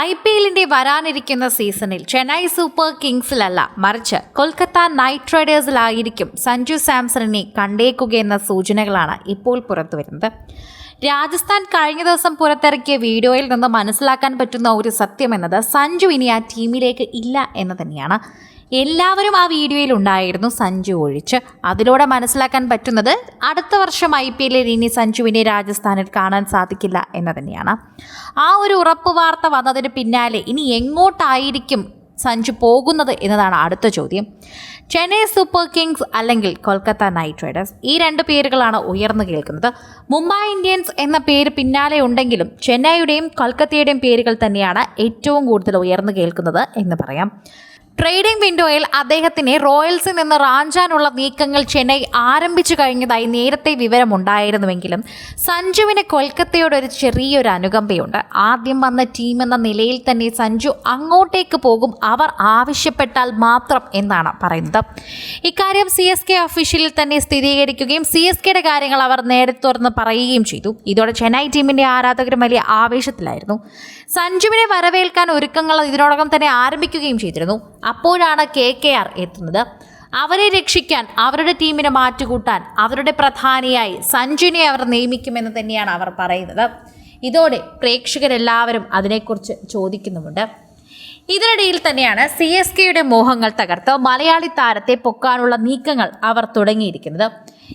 I P എല്ലിന്റെ വരാനിരിക്കുന്ന സീസണിൽ ചെന്നൈ സൂപ്പർ കിങ്സിലല്ല മറിച്ച് കൊൽക്കത്ത നൈറ്റ് റൈഡേഴ്സിലായിരിക്കും സഞ്ജു സാംസണിനെ കണ്ടേക്കുകയെന്ന സൂചനകളാണ് ഇപ്പോൾ പുറത്തുവരുന്നത്. രാജസ്ഥാൻ കഴിഞ്ഞ ദിവസം പുറത്തിറക്കിയ വീഡിയോയിൽ നിന്ന് മനസ്സിലാക്കാൻ പറ്റുന്ന ഒരു സത്യം എന്നത് സഞ്ജു ഇനി ആ ടീമിലേക്ക് ഇല്ല എന്ന് തന്നെയാണ്. എല്ലാവരും ആ വീഡിയോയിൽ ഉണ്ടായിരുന്നു സഞ്ജു ഒഴിച്ച്. അതിലൂടെ മനസ്സിലാക്കാൻ പറ്റുന്നത് അടുത്ത വർഷം ഐ പി എല്ലിൽ ഇനി സഞ്ജുവിനെ രാജസ്ഥാനിൽ കാണാൻ സാധിക്കില്ല എന്ന് തന്നെയാണ്. ആ ഒരു ഉറപ്പ് വാർത്ത വന്നതിന് പിന്നാലെ ഇനി എങ്ങോട്ടായിരിക്കും സഞ്ജു പോകുന്നത് എന്നതാണ് അടുത്ത ചോദ്യം. ചെന്നൈ സൂപ്പർ കിങ്സ് അല്ലെങ്കിൽ കൊൽക്കത്ത നൈറ്റ് റൈഡേഴ്സ്. ഈ രണ്ട് പേരുകളാണ് ഉയർന്നു കേൾക്കുന്നത്. മുംബൈ ഇന്ത്യൻസ് എന്ന പേര് പിന്നാലെ ഉണ്ടെങ്കിലും ചെന്നൈയുടെയും കൊൽക്കത്തയുടെയും പേരുകൾ തന്നെയാണ് ഏറ്റവും കൂടുതൽ ഉയർന്നു കേൾക്കുന്നത് എന്ന് പറയാം. ട്രേഡിംഗ് വിൻഡോയിൽ അദ്ദേഹത്തിനെ റോയൽസിൽ നിന്ന് റാഞ്ചാനുള്ള നീക്കങ്ങൾ ചെന്നൈ ആരംഭിച്ചു കഴിഞ്ഞതായി നേരത്തെ വിവരമുണ്ടായിരുന്നുവെങ്കിലും സഞ്ജുവിന് കൊൽക്കത്തയോട് ഒരു ചെറിയൊരു അനുകമ്പയുണ്ട്. ആദ്യം വന്ന ടീം എന്ന നിലയിൽ തന്നെ സഞ്ജു അങ്ങോട്ടേക്ക് പോകും അവർ ആവശ്യപ്പെട്ടാൽ മാത്രം എന്നാണ് പറയുന്നത്. ഇക്കാര്യം സി എസ് കെ ഒഫീഷ്യലിൽ തന്നെ സ്ഥിരീകരിക്കുകയും സി എസ് കെയുടെ കാര്യങ്ങൾ അവർ നേരത്തെ തുറന്ന് പറയുകയും ചെയ്തു. ഇതോടെ ചെന്നൈ ടീമിന്റെ ആരാധകരും വലിയ ആവേശത്തിലായിരുന്നു. സഞ്ജുവിനെ വരവേൽക്കാൻ ഒരുക്കങ്ങൾ ഇതിനോടകം തന്നെ ആരംഭിക്കുകയും ചെയ്തിരുന്നു. അപ്പോഴാണ് കെ കെ ആർ എത്തുന്നത്. അവരെ രക്ഷിക്കാൻ അവരുടെ ടീമിനെ മാറ്റുകൂട്ടാൻ അവരുടെ പ്രധാനിയായി സഞ്ജുവിനെ അവർ നിയമിക്കുമെന്ന് തന്നെയാണ് അവർ പറയുന്നത്. ഇതോടെ പ്രേക്ഷകരെല്ലാവരും അതിനെക്കുറിച്ച് ചോദിക്കുന്നുമുണ്ട്. ഇതിനിടയിൽ തന്നെയാണ് സി എസ് കെയുടെ മോഹങ്ങൾ തകർത്ത് മലയാളി താരത്തെ പൊക്കാനുള്ള നീക്കങ്ങൾ അവർ തുടങ്ങിയിരിക്കുന്നത്.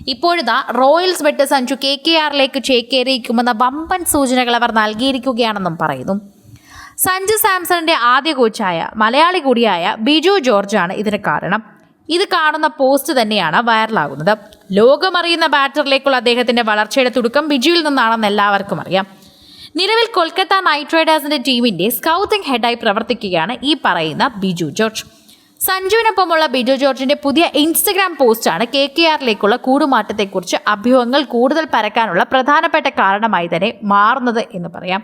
ഇപ്പോഴിതാ റോയൽസ് വിട്ട് സഞ്ജു കെ കെ ആറിലേക്ക് ചേക്കേറിയിരിക്കുമെന്ന വമ്പൻ സൂചനകൾ അവർ നൽകിയിരിക്കുകയാണെന്നും പറയുന്നു. സഞ്ജു സാംസണിന്റെ ആദ്യ കോച്ചായ മലയാളി കൂടിയായ ബിജു ജോർജാണ് ഇതിന് കാരണം. ഇത് കാണുന്ന പോസ്റ്റ് തന്നെയാണ് വൈറലാകുന്നത്. ലോകമറിയുന്ന ബാറ്ററിലേക്കുള്ള അദ്ദേഹത്തിന്റെ വളർച്ചയുടെ തുടക്കം ബിജുവിൽ നിന്നാണെന്ന് എല്ലാവർക്കും അറിയാം. നിലവിൽ കൊൽക്കത്ത നൈറ്റ് റൈഡേഴ്സിന്റെ ടീമിന്റെ സ്കൗട്ടിംഗ് ഹെഡായി പ്രവർത്തിക്കുകയാണ് ഈ പറയുന്ന ബിജു ജോർജ്. സഞ്ജുവിനൊപ്പമുള്ള ബിജു ജോർജിന്റെ പുതിയ ഇൻസ്റ്റഗ്രാം പോസ്റ്റാണ് കെ കെ ആറിലേക്കുള്ള കൂടുമാറ്റത്തെക്കുറിച്ച് അഭ്യൂഹങ്ങൾ കൂടുതൽ പരക്കാനുള്ള പ്രധാനപ്പെട്ട കാരണമായി തന്നെ മാറുന്നത് എന്ന് പറയാം.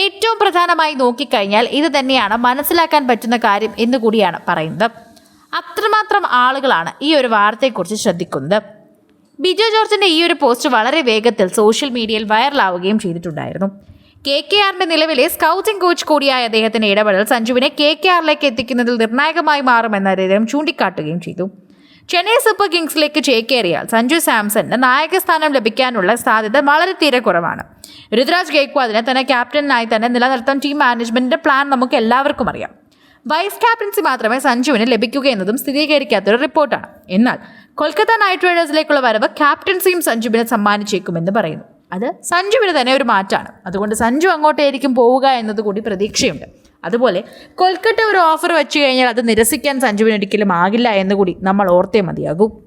ഏറ്റവും പ്രധാനമായി നോക്കിക്കഴിഞ്ഞാൽ ഇത് തന്നെയാണ് മനസ്സിലാക്കാൻ പറ്റുന്ന കാര്യം എന്ന് കൂടിയാണ് പറയുന്നത്. അത്രമാത്രം ആളുകളാണ് ഈ ഒരു വാർത്തയെക്കുറിച്ച് ശ്രദ്ധിക്കുന്നത്. ബിജു ജോർജിന്റെ ഈ ഒരു പോസ്റ്റ് വളരെ വേഗത്തിൽ സോഷ്യൽ മീഡിയയിൽ വൈറലാവുകയും ചെയ്തിട്ടുണ്ടായിരുന്നു. കെ കെ ആറിന്റെ നിലവിലെ സ്കൗട്ടിംഗ് കോച്ച് കൂടിയായ അദ്ദേഹത്തിന്റെ ഇടപെടൽ സഞ്ജുവിനെ കെ കെ ആറിലേക്ക് എത്തിക്കുന്നതിൽ നിർണായകമായി മാറുമെന്ന് അദ്ദേഹം ചൂണ്ടിക്കാട്ടുകയും ചെയ്തു. ചെന്നൈ സൂപ്പർ കിങ്സിലേക്ക് ചേക്കേറിയാൽ സഞ്ജു സാംസണിന് നായകസ്ഥാനം ലഭിക്കാനുള്ള സാധ്യത വളരെ തീരെ കുറവാണ്. ഋതുരാജ് ഗേക്വാദിനെ തന്നെ ക്യാപ്റ്റനായി തന്നെ നിലനിർത്താൻ ടീം മാനേജ്മെന്റിന്റെ പ്ലാൻ നമുക്ക് എല്ലാവർക്കും അറിയാം. വൈസ് ക്യാപ്റ്റൻസി മാത്രമേ സഞ്ജുവിന് ലഭിക്കുക എന്നതും സ്ഥിരീകരിക്കാത്തൊരു റിപ്പോർട്ടാണ്. എന്നാൽ കൊൽക്കത്ത നൈറ്റ് റൈഡേഴ്സിലേക്കുള്ള വരവ് ക്യാപ്റ്റൻസിയും സഞ്ജുവിനെ സമ്മാനിച്ചേക്കുമെന്ന് പറയുന്നു. അത് സഞ്ജുവിന് തന്നെ ഒരു മാറ്റാണ്. അതുകൊണ്ട് സഞ്ജു അങ്ങോട്ടായിരിക്കും പോവുക എന്നത് കൂടി പ്രതീക്ഷയുണ്ട്. അതുപോലെ കൊൽക്കത്ത ഒരു ഓഫർ വെച്ച് കഴിഞ്ഞാൽ അത് നിരസിക്കാൻ സഞ്ജുവിന് ഒരിക്കലും ആകില്ല എന്ന് കൂടി നമ്മൾ ഓർത്തേ മതിയാകൂ.